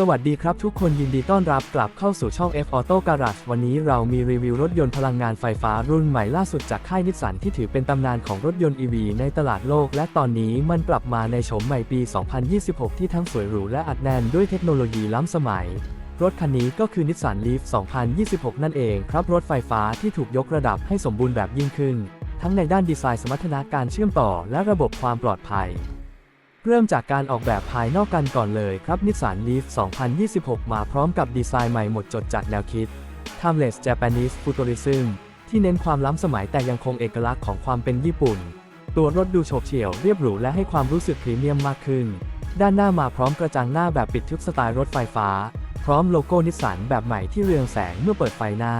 สวัสดีครับทุกคนยินดีต้อนรับกลับเข้าสู่ช่อง F Auto Garage วันนี้เรามีรีวิวรถยนต์พลังงานไฟฟ้ารุ่นใหม่ล่าสุดจากค่ายนิสสันที่ถือเป็นตำนานของรถยนต์ EV ในตลาดโลก และตอนนี้มันกลับมาในโฉมใหม่ปี 2026 ที่ทั้งสวยหรูและอัดแน่นด้วยเทคโนโลยีล้ำสมัย รถคันนี้ก็คือนิสสัน Leaf 2026 นั่นเองครับรถไฟฟ้าที่ถูกยกระดับให้สมบูรณ์แบบยิ่งขึ้น ทั้งในด้านดีไซน์สมรรถนะการเชื่อมต่อ และระบบความปลอดภัย เริ่มจากการออกแบบภายนอกกันก่อนเลยครับนิสสัน Leaf 2026 มาพร้อมกับดีไซน์ใหม่หมดจดจากแนวคิด Timeless Japanese Futurism ที่เน้นความล้ำสมัยแต่ยังคงเอกลักษณ์ของความเป็นญี่ปุ่น ตัวรถดูโฉบเฉี่ยวเรียบหรูและให้ความรู้สึกพรีเมียมมากขึ้น ด้านหน้ามาพร้อมกระจังหน้าแบบปิดทึบสไตล์รถไฟฟ้า พร้อมโลโก้นิสสันแบบใหม่ที่เรืองแสงเมื่อเปิดไฟหน้า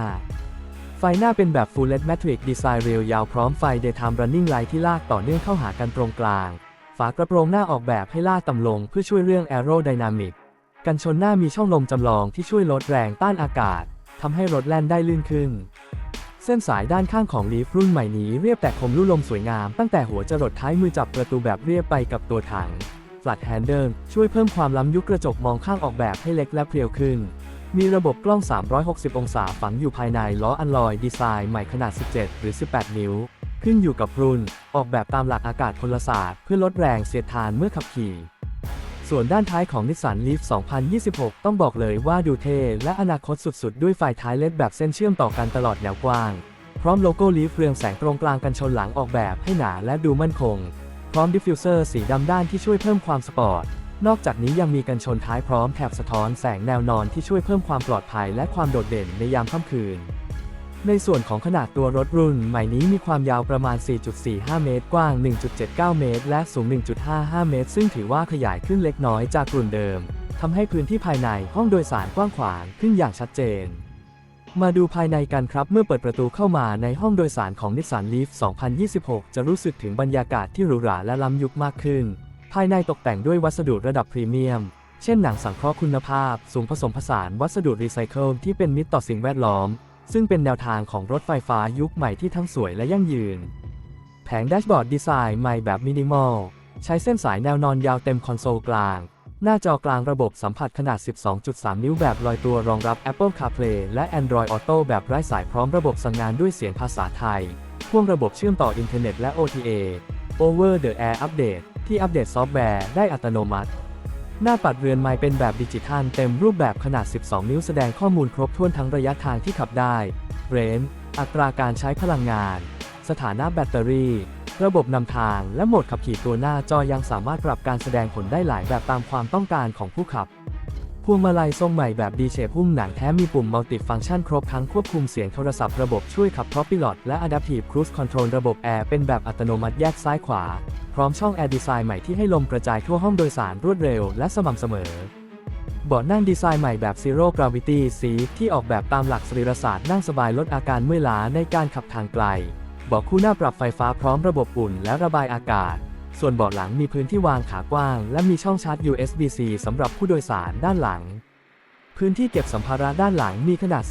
ไฟหน้าเป็นแบบ Full LED Matrix ดีไซน์เรียวยาวพร้อมไฟ Daytime Running Light ที่ลากต่อเนื่องเข้าหากันตรงกลาง ฝากระโปรงหน้าออกแบบให้ลาดต่ำลงเพื่อช่วยเรื่อง Aerodynamic กันชนหน้ามีช่องลมจำลองที่ช่วยลดแรงต้านอากาศทำให้รถแล่นได้ลื่นขึ้น เส้นสายด้านข้างของลีฟรุ่นใหม่นี้เรียบแต่คมลู่ลมสวยงามตั้งแต่หัวจรดท้ายมือจับประตูแบบเรียบไปกับตัวถัง Flat Handle ช่วยเพิ่มความล้ำยุคกระจกมองข้างออกแบบให้เล็กและเพรียวขึ้น มีระบบกล้อง 360 องศาฝังอยู่ภายในล้ออัลลอยดีไซน์ใหม่ขนาด 17 หรือ 18 นิ้ว ขึ้นอยู่กับรุ่น ออกแบบตามหลักอากาศพลศาสตร์เพื่อลดแรงเสียดทานเมื่อขับขี่ ส่วนด้านท้ายของนิสสันลีฟ 2026 ต้องบอกเลยว่าดูเท่และอนาคตสุดๆ ด้วยไฟท้ายเลดแบบเส้นเชื่อมต่อกันตลอดแนวกว้าง พร้อมโลโก้ลีฟเรืองแสงตรงกลางกันชนหลังออกแบบให้หนาและดูมั่นคง พร้อมดิฟฟิวเซอร์สีดำด้านที่ช่วยเพิ่มความสปอร์ตนอกจากนี้ยังมีกันชนท้ายพร้อมแถบสะท้อนแสงแนวนอนที่ช่วยเพิ่มความปลอดภัยและความโดดเด่นในยามค่ำคืน ในส่วนของขนาดตัวรถรุ่นใหม่นี้มีความยาวประมาณ 4.45 เมตร กว้าง 1.79 เมตร และสูง 1.55 เมตร ซึ่งถือว่าขยายขึ้นเล็กน้อยจากรุ่นเดิม ทำให้พื้นที่ภายในห้องโดยสารกว้างขวางขึ้นอย่างชัดเจน มาดูภายในกันครับ เมื่อเปิดประตูเข้ามาในห้องโดยสารของ Nissan Leaf 2026 จะรู้สึกถึงบรรยากาศที่หรูหราและล้ำยุคมากขึ้น ภายในตกแต่งด้วยวัสดุระดับพรีเมียม เช่นหนังสังเคราะห์คุณภาพ สูงผสมผสานวัสดุรีไซเคิลที่เป็นมิตรต่อสิ่งแวดล้อม ซึ่งเป็นแนวทางของรถไฟฟ้ายุคใหม่ที่ทั้งสวยและยั่งยืน แผงแดชบอร์ดดีไซน์ใหม่แบบมินิมอล ใช้เส้นสายแนวนอนยาวเต็มคอนโซลกลาง หน้าจอกลางระบบสัมผัสขนาด 12.3 นิ้วแบบลอยตัวรองรับ Apple CarPlay และ Android Auto แบบไร้สายพร้อมระบบสั่งงานด้วยเสียงภาษาไทย พ่วงระบบเชื่อมต่ออินเทอร์เน็ตและ OTA Over the Air Update ที่อัปเดตซอฟต์แวร์ได้อัตโนมัติ หน้าปัดเรือนไม้เป็นแบบดิจิทัลเต็มรูปแบบขนาด 12 นิ้วแสดงข้อมูลครบถ้วนทั้งระยะทางที่ขับได้ เรนอัตราการใช้พลังงาน สถานะแบตเตอรี่ ระบบนำทาง และโหมดขับขี่ตัวหน้าจอยังสามารถปรับการแสดงผลได้หลายแบบตามความต้องการของผู้ขับ พวงมาลัยทรงใหม่แบบดีเชฟหุ้มหนังแท้มีปุ่มมัลติฟังก์ชันครบทั้งควบคุมเสียงโทรศัพท์ระบบช่วยขับ p พ o p i l o t และ Adaptive Cruise Control ระบบแอร์เป็นแบบอัตโนมัติแยกซ้ายขวา ร้อมช่องแอร์ดีไซน์ใหม่ที่ให้ลมกระจายทั่วห้องโดยสารรวดเร็วและสม่ำเสมอเบาะนั่งดีไซน์ใหม่แบบ Zero Gravity Seat ที่ออกแบบตามหลักสรีรศาสตร์นั่งสบายลดอาการเมื่อยล้าในการขับทางไกล เบาะคู่หน้าปรับไฟฟ้าพร้อมระบบอุ่นและระบายอากาศ ส่วนเบาะหลังมีพื้นที่วางขากว้าง และมีช่องชาร์จ USB-C สำหรับผู้โดยสารด้านหลัง พื้นที่เก็บสัมภาระด้านหลังมีขนาด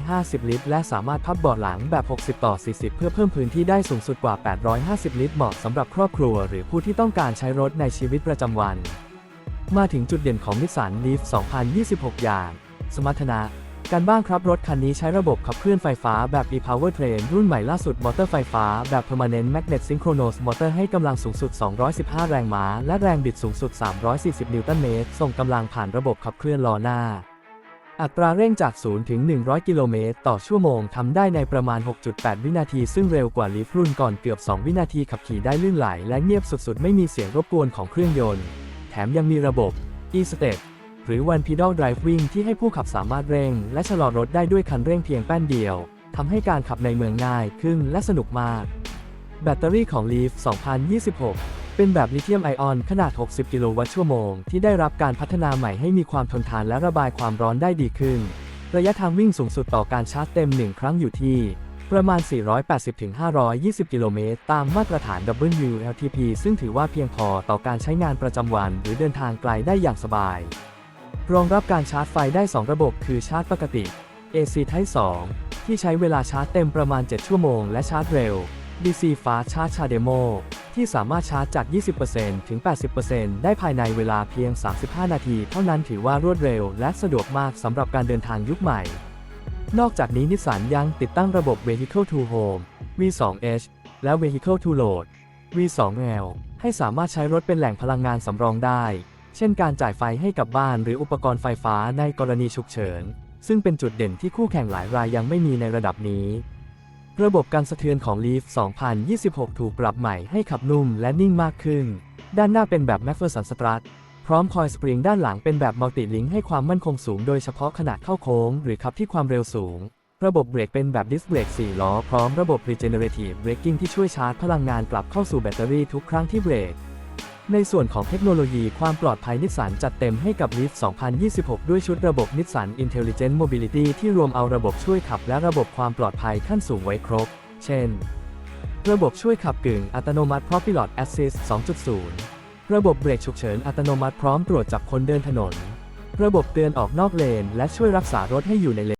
450 ลิตร และสามารถพับเบาะหลังแบบ 60 ต่อ 40 เพื่อเพิ่มพื้นที่ได้สูงสุดกว่า 850 ลิตร เหมาะสำหรับครอบครัว หรือผู้ที่ต้องการใช้รถในชีวิตประจำวัน มาถึงจุดเด่นของนิสสัน Leaf 2026 อย่าง สมรรถนะการบ้างครับรถคันนี้ใช้ระบบขับเคลื่อนไฟฟ้าแบบ e-powertrain รุ่นใหม่ล่าสุดมอเตอร์ไฟฟ้าแบบ permanent magnet synchronous motor ให้กำลังสูงสุด 215 แรงม้า และแรงบิดสูงสุด 340 นิวตันเมตร ส่งกำลังผ่านระบบขับเคลื่อนล้อหน้า อัตราเร่งจาก 0 ถึง 100 กิโลเมตร ต่อชั่วโมงทำได้ในประมาณ 6.8 วินาที ซึ่งเร็วกว่าลีฟรุ่นก่อนเกือบ 2 วินาทีขับขี่ได้ลื่นไหล และเงียบสุดๆ ไม่มีเสียงรบกวนของเครื่องยนต์ แถมยังมีระบบ e-step หรือ one pedal driving ที่ให้ผู้ขับสามารถเร่ง และชะลอรถได้ด้วยคันเร่งเพียงแป้นเดียวทำให้การขับในเมืองง่ายขึ้นและสนุกมาก แบตเตอรี่ของ Leaf 2026 เป็นแบบลิเธียมไอออนขนาด 60 กิโลวัตต์ชั่วโมง ที่ได้รับการพัฒนาใหม่ให้มีความทนทานและระบายความร้อนได้ดีขึ้น ระยะทางวิ่งสูงสุดต่อการชาร์จเต็ม 1 ครั้งอยู่ที่ ประมาณ 480-520 กิโลเมตร ตามมาตรฐาน WLTP ซึ่งถือว่าเพียงพอต่อการใช้งานประจำวัน หรือเดินทางไกลได้อย่างสบาย รองรับการชาร์จไฟได้ 2 ระบบ คือชาร์จปกติ AC Type 2 ที่ใช้เวลาชาร์จเต็มประมาณ 7 ชั่วโมง และชาร์จเร็ว DC Fast Charge Chademo ที่สามารถชาร์จจาก 20%ถึง 80%ได้ภายในเวลาเพียง 35 นาที เท่านั้นถือว่ารวดเร็วและสะดวกมากสำหรับการเดินทางยุคใหม่ นอกจากนี้นิสสันยังติดตั้งระบบ Vehicle to Home V2H และ Vehicle to Load V2L ให้สามารถใช้รถเป็นแหล่งพลังงานสำรองได้ เช่นการจ่ายไฟให้กับบ้านหรืออุปกรณ์ไฟฟ้าในกรณีฉุกเฉิน ซึ่งเป็นจุดเด่นที่คู่แข่งหลายรายยังไม่มีในระดับนี้ ระบบการสะเทือนของ Leaf 2026 ถูกปรับใหม่ให้ขับนุ่มและนิ่งมากขึ้น ด้านหน้าเป็นแบบ Macpherson Strut พร้อมคอยสปริงด้านหลังเป็นแบบมัลติลิงให้ความมั่นคงสูงโดยเฉพาะขนาดเข้าโค้ง หรือขับที่ความเร็วสูง ระบบเบรกเป็นแบบดิสเบรก4 ล้อ พร้อมระบบ Regenerative Braking ที่ช่วยชาร์จพลังงานกลับเข้าสู่แบตเตอรี่ทุกครั้งที่เบรก ในส่วนของเทคโนโลยีความปลอดภัยนิสสันจัดเต็มให้กับ Leaf 2026 ด้วยชุดระบบนิสสัน Intelligent Mobility ที่รวมเอาระบบช่วยขับและระบบความปลอดภัยขั้นสูงไว้ครบ เช่น ระบบช่วยขับกึ่งอัตโนมัติ Propilot Assist 2.0 ระบบเบรกฉุกเฉินอัตโนมัติพร้อมตรวจจับคนเดินถนน ระบบเตือนออกนอกเลน และช่วยรักษารถให้อยู่ในเลน